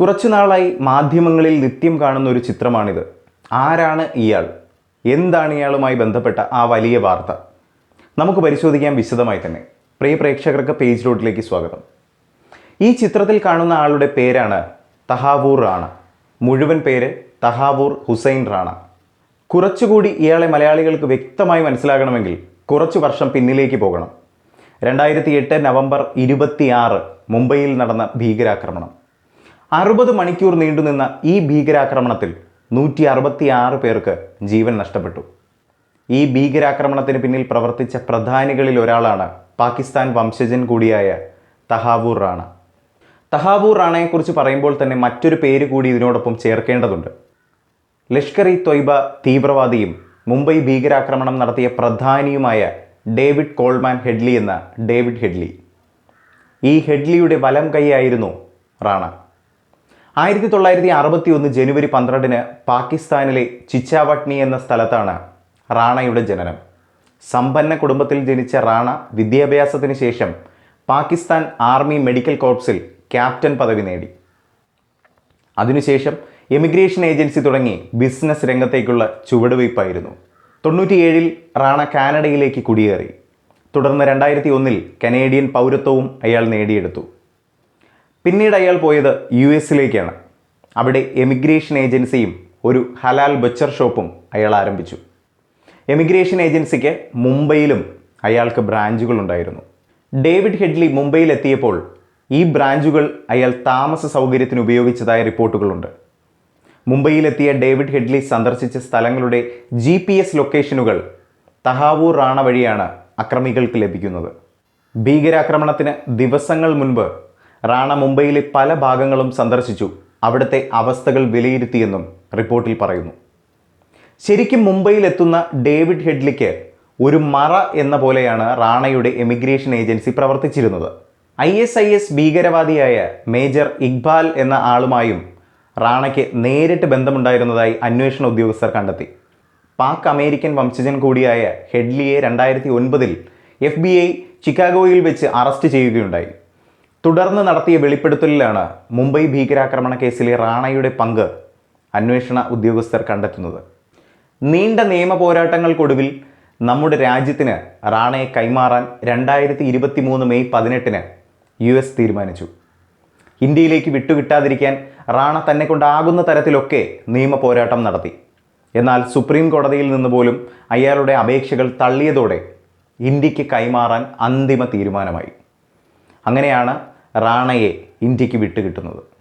കുറച്ചു നാളായി മാധ്യമങ്ങളിൽ നിത്യം കാണുന്ന ഒരു ചിത്രമാണിത്. ആരാണ് ഇയാൾ? എന്താണ് ഇയാളുമായി ബന്ധപ്പെട്ട ആ വലിയ വാർത്ത? നമുക്ക് പരിശോധിക്കാം വിശദമായി തന്നെ. പ്രിയ പ്രേക്ഷകർക്ക് പേജ് റോഡിലേക്ക് സ്വാഗതം. ഈ ചിത്രത്തിൽ കാണുന്ന ആളുടെ പേരാണ് തഹാവൂർ റാണ. മുഴുവൻ പേര് തഹാവൂർ ഹുസൈൻ റാണ. കുറച്ചുകൂടി ഇയാളെ മലയാളികൾക്ക് വ്യക്തമായി മനസ്സിലാകണമെങ്കിൽ കുറച്ചു വർഷം പിന്നിലേക്ക് പോകണം. രണ്ടായിരത്തി എട്ട് നവംബർ ഇരുപത്തിയാറ് മുംബൈയിൽ നടന്ന ഭീകരാക്രമണം. അറുപത് മണിക്കൂർ നീണ്ടുനിന്ന ഈ ഭീകരാക്രമണത്തിൽ നൂറ്റി അറുപത്തിയാറ് പേർക്ക് ജീവൻ നഷ്ടപ്പെട്ടു. ഈ ഭീകരാക്രമണത്തിന് പിന്നിൽ പ്രവർത്തിച്ച പ്രധാനികളിൽ ഒരാളാണ് പാകിസ്ഥാൻ വംശജൻ കൂടിയായ തഹാവൂർ റാണ. തഹാവൂർ റാണയെക്കുറിച്ച് പറയുമ്പോൾ തന്നെ മറ്റൊരു പേര് കൂടി ഇതിനോടൊപ്പം ചേർക്കേണ്ടതുണ്ട്. ലഷ്കർ ഇ തൊയ്ബ തീവ്രവാദിയും മുംബൈ ഭീകരാക്രമണം നടത്തിയ പ്രധാനിയുമായ ഡേവിഡ് കോൾമാൻ ഹെഡ്ലി എന്ന ഡേവിഡ് ഹെഡ്ലി. ഈ ഹെഡ്ലിയുടെ വലം കൈയായിരുന്നു റാണ. ആയിരത്തി തൊള്ളായിരത്തി അറുപത്തി ഒന്ന് ജനുവരി പന്ത്രണ്ടിന് പാകിസ്ഥാനിലെ ചിച്ചാവട്നി എന്ന സ്ഥലത്താണ് റാണയുടെ ജനനം. സമ്പന്ന കുടുംബത്തിൽ ജനിച്ച റാണ വിദ്യാഭ്യാസത്തിന് ശേഷം പാകിസ്ഥാൻ ആർമി മെഡിക്കൽ കോർപ്സിൽ ക്യാപ്റ്റൻ പദവി നേടി. അതിനുശേഷം എമിഗ്രേഷൻ ഏജൻസി തുടങ്ങി ബിസിനസ് രംഗത്തേക്കുള്ള ചുവടുവയ്പ്പായിരുന്നു തൊണ്ണൂറ്റിയേഴിൽ റാണ കാനഡയിലേക്ക് കുടിയേറി. തുടർന്ന് രണ്ടായിരത്തി ഒന്നിൽ കനേഡിയൻ പൗരത്വവും അയാൾ നേടിയെടുത്തു. പിന്നീട് അയാൾ പോയത് യു എസിലേക്കാണ്. അവിടെ എമിഗ്രേഷൻ ഏജൻസിയും ഒരു ഹലാൽ ബച്ചർ ഷോപ്പും അയാൾ ആരംഭിച്ചു. എമിഗ്രേഷൻ ഏജൻസിക്ക് മുംബൈയിലും അയാൾക്ക് ബ്രാഞ്ചുകൾ ഉണ്ടായിരുന്നു ഡേവിഡ് ഹെഡ്ലി മുംബൈയിൽ എത്തിയപ്പോൾ ഈ ബ്രാഞ്ചുകൾ അയാൾ താമസ സൗകര്യത്തിന് ഉപയോഗിച്ചതായ റിപ്പോർട്ടുകളുണ്ട്. മുംബൈയിലെത്തിയ ഡേവിഡ് ഹെഡ്ലി സന്ദർശിച്ച സ്ഥലങ്ങളുടെ ജി പി എസ് ലൊക്കേഷനുകൾ തഹാവൂർ റാണ വഴിയാണ് അക്രമികൾക്ക് ലഭിക്കുന്നത്. ഭീകരാക്രമണത്തിന് ദിവസങ്ങൾ മുൻപ് റാണ മുംബൈയിലെ പല ഭാഗങ്ങളും സന്ദർശിച്ചു. അവിടുത്തെ അവസ്ഥകൾ വിലയിരുത്തിയെന്നും റിപ്പോർട്ടിൽ പറയുന്നു. ശരിക്കും മുംബൈയിൽ എത്തുന്ന ഡേവിഡ് ഹെഡ്ലിക്ക് ഒരു മറ എന്ന പോലെയാണ് റാണയുടെ എമിഗ്രേഷൻ ഏജൻസി പ്രവർത്തിച്ചിരുന്നത്. ഐ എസ് ഐ എസ് ഭീകരവാദിയായ മേജർ ഇക്ബാൽ എന്ന ആളുമായും റാണയ്ക്ക് നേരിട്ട് ബന്ധമുണ്ടായിരുന്നതായി അന്വേഷണ ഉദ്യോഗസ്ഥർ കണ്ടെത്തി. പാക് അമേരിക്കൻ വംശജൻ കൂടിയായ ഹെഡ്ലിയെ രണ്ടായിരത്തി ഒൻപതിൽ എഫ് ബി ഐ ചിക്കാഗോയിൽ വെച്ച് അറസ്റ്റ് ചെയ്യുകയുണ്ടായി. തുടർന്ന് നടത്തിയ വെളിപ്പെടുത്തലിലാണ് മുംബൈ ഭീകരാക്രമണ കേസിലെ റാണയുടെ പങ്ക് അന്വേഷണ ഉദ്യോഗസ്ഥർ കണ്ടെത്തുന്നത്. നീണ്ട നിയമ പോരാട്ടങ്ങൾക്കൊടുവിൽ നമ്മുടെ രാജ്യത്തിന് റാണയെ കൈമാറാൻ രണ്ടായിരത്തി ഇരുപത്തി മൂന്ന് മെയ് പതിനെട്ടിന് യു എസ് തീരുമാനിച്ചു. ഇന്ത്യയിലേക്ക് വിട്ടുകിട്ടാതിരിക്കാൻ റാണ തന്നെ കൊണ്ടാകുന്ന തരത്തിലൊക്കെ നിയമ പോരാട്ടം നടത്തി. എന്നാൽ സുപ്രീം കോടതിയിൽ നിന്ന് പോലും അയാളുടെ അപേക്ഷകൾ തള്ളിയതോടെ ഇന്ത്യയ്ക്ക് കൈമാറാൻ അന്തിമ തീരുമാനമായി. അങ്ങനെയാണ് റാണയെ ഇന്ത്യയ്ക്ക് വിട്ടുകിട്ടുന്നത്.